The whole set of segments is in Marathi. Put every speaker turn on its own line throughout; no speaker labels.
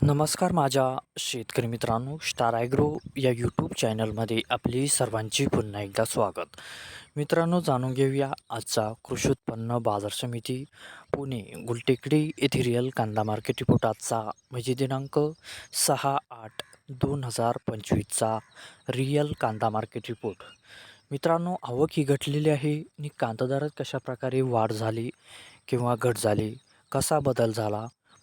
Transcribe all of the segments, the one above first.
नमस्कार माझ्या शेतकरी मित्रांनो स्टार ॲग्रो या यूट्यूब चॅनलमध्ये आपली सर्वांची पुन्हा एकदा स्वागत. मित्रांनो जाणून घेऊया आजचा कृषी उत्पन्न बाजार समिती पुणे गुलटेकडी येथे रिअल कांदा मार्केट रिपोर्ट आजचा. म्हणजे दिनांक सहा आठ दोन हजार पंचवीसचा रिअल कांदा मार्केट रिपोर्ट मित्रांनो आवक ही घटलेली आहे आणि कांदा दरात कशाप्रकारे वाढ झाली किंवा घट झाली कसा बदल झाला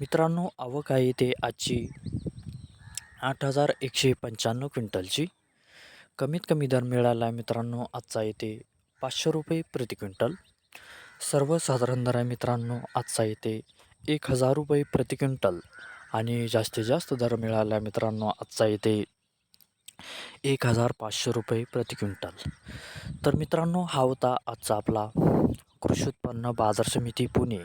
मित्रांनो आवक आहे ते आजची. आठ हजार एकशे पंच्याण्णव क्विंटलची. कमीत कमी दर मिळाला मित्रांनो आजचा येते पाचशे रुपये प्रति क्विंटल. सर्वसाधारण दर आहे मित्रांनो आजचा येते एक हजार रुपये प्रति क्विंटल. आणि जास्तीत जास्त दर मिळाला मित्रांनो आजचा येते एक हजार पाचशे रुपये प्रति क्विंटल. तर मित्रांनो हा होता आजचा आपला कृषी उत्पन्न बाजार समिती पुणे.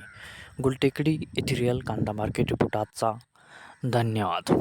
गुलटेकडी इथिरियल कांदा मार्केट रिपोर्ट आजचा धन्यवाद.